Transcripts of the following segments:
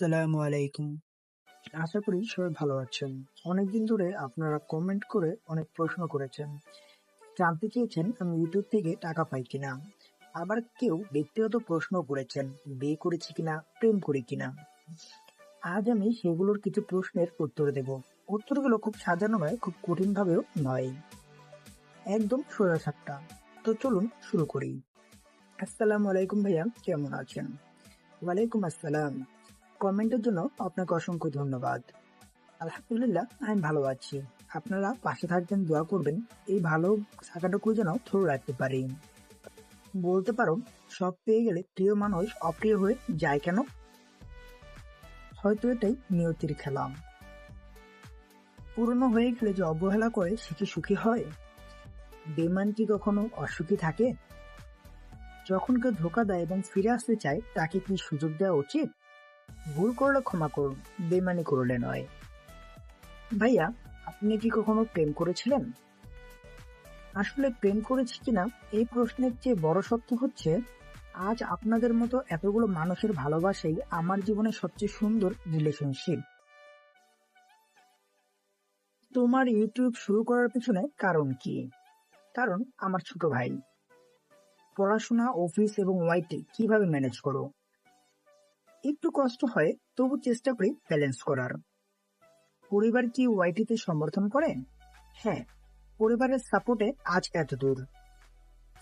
আসসালামু আলাইকুম। আশা করি সবাই ভালো আছেন। অনেকদিন ধরে আপনারা কমেন্ট করে অনেক প্রশ্ন করেছেন। জানতে চেয়েছেন আমি ইউটিউব থেকে টাকা পাই কিনা। আবার কেউ ব্যক্তিগত প্রশ্ন করেছেন, বিয়ে করেছি কিনা, প্রেম করি কিনা। আজ আমি সেগুলোর কিছু প্রশ্নের উত্তর দেব। উত্তরগুলো খুব সাজানো নয়, খুব কঠিন ভাবেও নয়। একদম সোজা সাপটা। তো চলুন শুরু করি। আসসালামু আলাইকুম ভাইয়া, কেমন আছেন? ওয়ালাইকুম আসসালাম। কমেন্টের জন্য আপনাকে অসংখ্য ধন্যবাদ। আলহামদুলিল্লাহ, আমি ভালো আছি। আপনারা পাশে থাকবেন, দোয়া করবেন। এই ভালো থাকাটুকু যেন ধরে রাখতে পারি। বলতে পারো, সব পেয়ে গেলে প্রিয় মানুষ অপ্রিয় হয়ে যায় কেন? হয়তো এটাই নিয়তির খেলা। পুরনো হয়ে গেলে যে অবহেলা করে, সে কি সুখী হয়? বেমান কি কখনো অসুখী থাকে? যখন কেউ ধোকা দেয় এবং ফিরে আসতে চায়, তাকে কি সুযোগ দেওয়া উচিত? ভুল করলে ক্ষমা করুন বেমানি করলে নয়। ভাইয়া, আপনি কি কখনো প্রেম করেছিলেন? আসলে প্রেম করেছি কিনা, এই প্রশ্নের চেয়ে বড় সত্য হচ্ছে, আজ আপনাদের মতো এতগুলো মানুষের ভালোবাসাই আমার জীবনে সবচেয়ে সুন্দর রিলেশনশিপ তোমার ইউটিউব শুরু করার পিছনে কারণ কি? কারণ, আমার ছোট ভাই। পড়াশোনা অফিস এবং ওয়াইটি কীভাবে ম্যানেজ করো? একটু কষ্ট হয়, তবু চেষ্টা করি ব্যালেন্স করার। পরিবার কি ওয়াইটিতে সমর্থন করে? হ্যাঁ পরিবারের সাপোর্টে আজ এত দূর।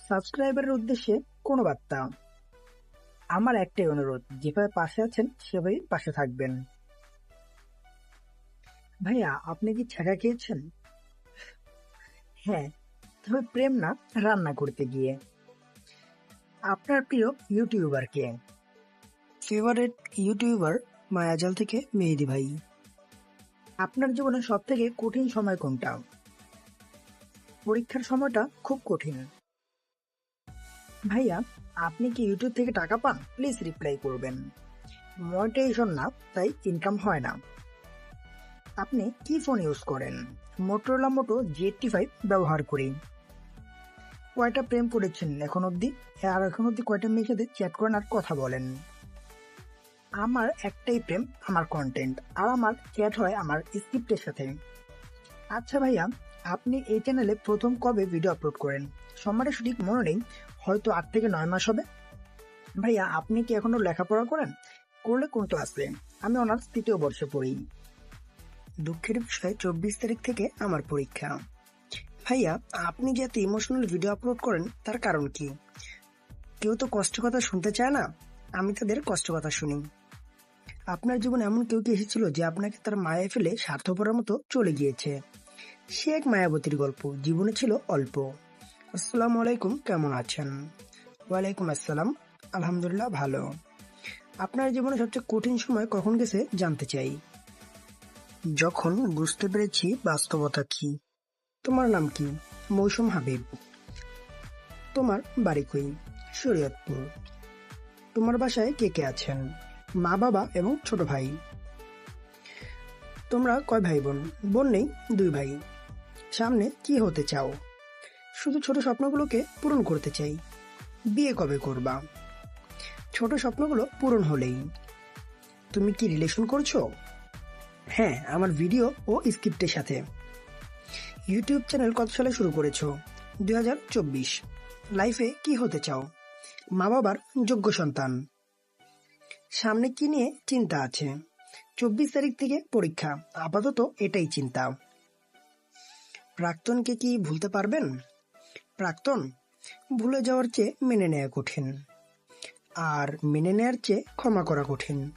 সাবস্ক্রাইবারের উদ্দেশ্যে কোনো বার্তা। আমার একটাই অনুরোধ যেভাবে পাশে আছেন সেভাবেই পাশে থাকবেন। ভাইয়া, আপনি কি ছেঁকা খেয়েছেন? হ্যাঁ তবে প্রেম না, রান্না করতে গিয়ে। আপনার প্রিয় ইউটিউবার কে? ফেভারিট ইউটিউবার মায়াজাল থেকে মেহেদি ভাই। আপনার জীবনে সব থেকে কঠিন সময় কোনটা? পরীক্ষার সময়টা খুব কঠিন। ভাইয়া, আপনি কি ইউটিউব থেকে টাকা পান? প্লিজ রিপ্লাই করবেন। মনিটাইজেশন না, তাই ইনকাম হয় না। আপনি কি ফোন ইউজ করেন? Motorola Moto G eighty five ব্যবহার করি। কয়টা প্রেম করেছেন এখন অবধি? আর এখন অবধি কয়টা মেয়ের চ্যাট করেন আর কথা বলেন। আমার একটাই প্রেম, আমার কন্টেন্ট আর আমার চ্যাট হয় আমার স্ক্রিপ্টের সাথে। আচ্ছা ভাইয়া, আপনি এই চ্যানেলে প্রথম কবে ভিডিও আপলোড করেন? সম্মানের সঠিক মনে নেই, হয়তো আট থেকে নয় মাস হবে। ভাইয়া, আপনি কি এখনও লেখাপড়া করেন? করলে কোন ক্লাসে আমি অনার্স তৃতীয় বর্ষে পড়ি। দুঃখের বিষয়, চব্বিশ তারিখ থেকে আমার পরীক্ষা। ভাইয়া, আপনি যে এত ইমোশনাল ভিডিও আপলোড করেন, তার কারণ কি? কেউ তো কষ্ট কথা শুনতে চায় না? আমি তাদের কষ্ট কথা শুনি। আপনার জীবনে এমন কেউ কি এসেছিল যে আপনাকে তার মায়ে ফেলে স্বার্থপরের মতো চলে গিয়েছে? সে এক মায়াবতীর গল্প। জীবনে ছিল অল্প। আসসালামু আলাইকুম, কেমন আছেন? ওয়ালাইকুম আসসালাম, আলহামদুলিল্লাহ ভালো। আপনার জীবনে সবচেয়ে কঠিন সময় কখন গেছে জানতে চাই। যখন বুঝতে পেরেছি বাস্তবতা কি। তোমার নাম কি? মৌসুম হাবিব। তোমার বাড়ি কই? শরীয়তপুর। তোমার বাসায় কে কে আছেন? মা বাবা এবং ছোট ভাই। তোমরা কয় ভাই বোন বোন নেই, দুই ভাই। সামনে কি হতে চাও? শুধু ছোট স্বপ্নগুলোকে পূরণ করতে চাই। বিয়ে কবে করবা? ছোট স্বপ্নগুলো পূরণ হলেই। তুমি কি রিলেশন করছ? হ্যাঁ আমার ভিডিও ও স্ক্রিপ্টের সাথে। ইউটিউব চ্যানেল কত সালে শুরু করেছ? দুই হাজার চব্বিশ। লাইফে কি হতে চাও? মা বাবার যোগ্য সন্তান। সামনে কি নিয়ে চিন্তা আছে? চব্বিশ তারিখ থেকে পরীক্ষা। আপাতত এটাই চিন্তা। প্রাক্তনকে কি ভুলতে পারবেন? প্রাক্তন, ভুলে যাওয়ার চেয়ে মেনে নেওয়া কঠিন। আর মেনে নেওয়ার চেয়ে ক্ষমা করা কঠিন।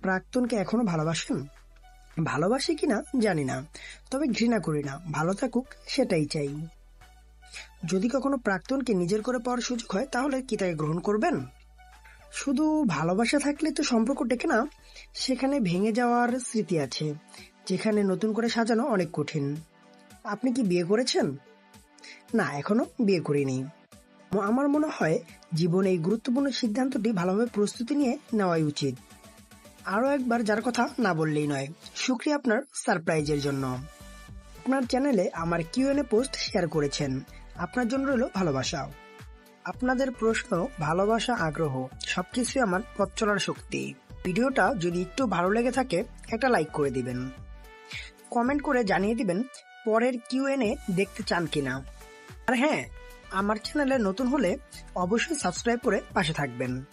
প্রাক্তনকে এখনও ভালোবাসেন? ভালোবাসি কিনা জানি না। তবে ঘৃণা করি না। ভালো থাকুক, সেটাই চাই। যদি কখনো প্রাক্তনকে নিজের করে পাওয়ার সুযোগ হয়, তাহলে কি তাকে গ্রহণ করবেন? শুধু ভালোবাসা থাকলে তো সম্পর্ক টেকে না, সেখানে ভেঙে যাওয়ার স্মৃতি আছে, যেখানে নতুন করে সাজানো অনেক কঠিন। আপনি কি বিয়ে করেছেন? না, এখনও বিয়ে করিনি। আমার মনে হয় জীবনে এই গুরুত্বপূর্ণ সিদ্ধান্তটি ভালোভাবে প্রস্তুতি নিয়ে নেওয়াই উচিত। আরও একবার যার কথা না বললেই নয় শুক্রিয়া আপনার সারপ্রাইজের জন্য। আপনার চ্যানেলে আমার কিউএনএ পোস্ট শেয়ার করেছেন আপনার জন্য রইল ভালোবাসা। আপনাদের প্রশ্ন, ভালোবাসা, আগ্রহ সবকিছু আমার পথ চলার শক্তি। ভিডিওটা যদি একটু ভালো লেগে থাকে, একটা লাইক করে দিবেন। কমেন্ট করে জানিয়ে দিবেন, পরের কিউ কিউএনএ দেখতে চান কিনা। আর হ্যাঁ আমার চ্যানেলে নতুন হলে অবশ্যই সাবস্ক্রাইব করে পাশে থাকবেন।